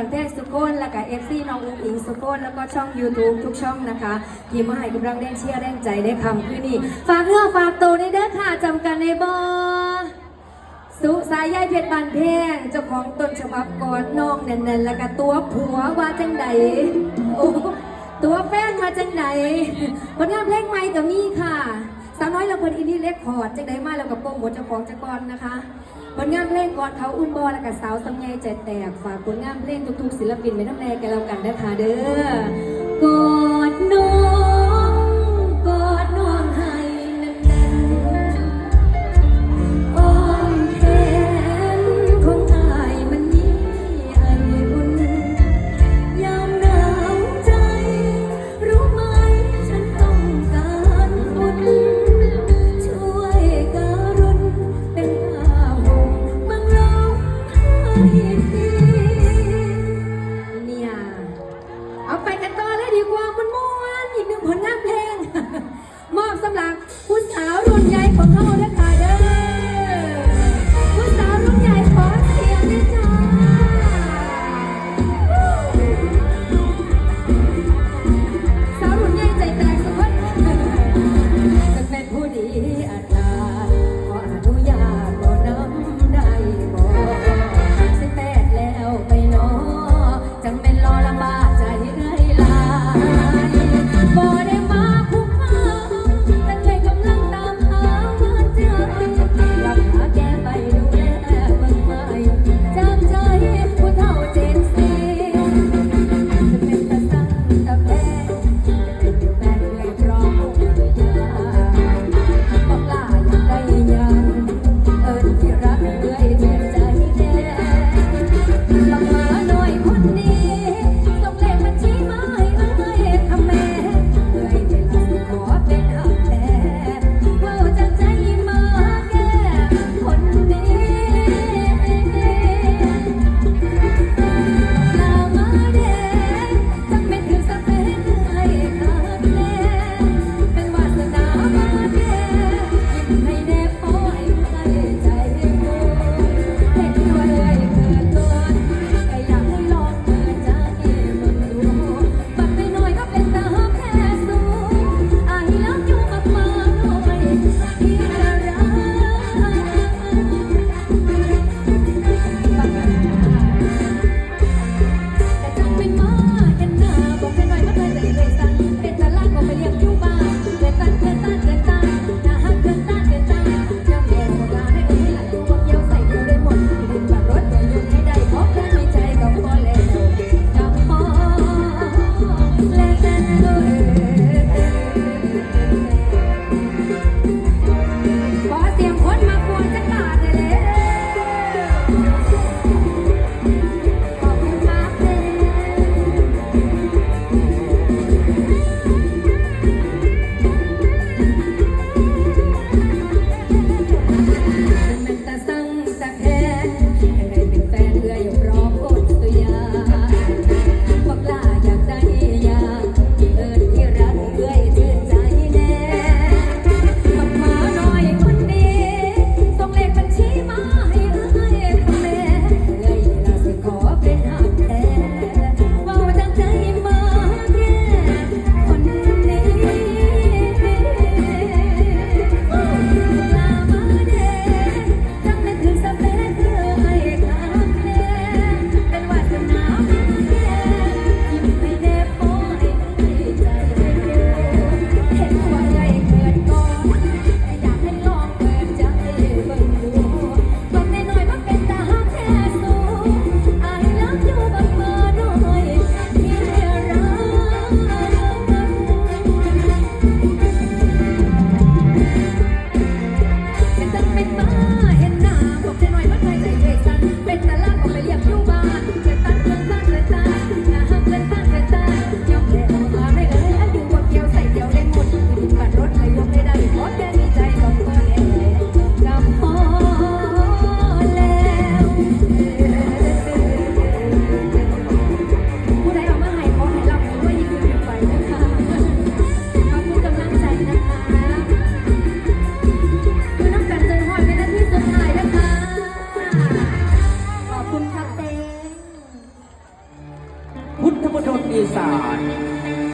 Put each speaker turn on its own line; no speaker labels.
บันเทศสุโคนแล้วก็เอฟซีน้องอุ้งอิงสุโคนแล้วก็ช่อง YouTube ทุกช่องนะคะที่มาให้กำลังแรงเชียร์แรงใจได้คำคือนี่ฝากเนื้อฝากตัวในเด้อค่ะจำกันในบอสุสายใยเพชรบานแพงเจ้าของต้นฉบับกอดน้องแน่นๆแล้วก็ตัวผัวว่าจังใดโอ้ตัวแป้งมาจังใดผลงานเพลงใหม่ก็มีค่ะ สาวน้อยเราคนอินดี้เล็กคอร์ดจังใดมาแล้วกับโปรโมทเจ้าของจ้ากรนะคะ ผลงานเพลงก่อนเขาอุ่นบอและกับสาวสำเนยใจแตกฝากผลงานเพลงทุกๆ ศิลปินไว้น้ำแน่กันแล้วกันนะคะเด้อกอดน้อง เนี่ย เอาไปกันต่อเลยดีกว่ามันม่วนอีก
หนึ่งผลงานเพลงมอบสำหรับผู้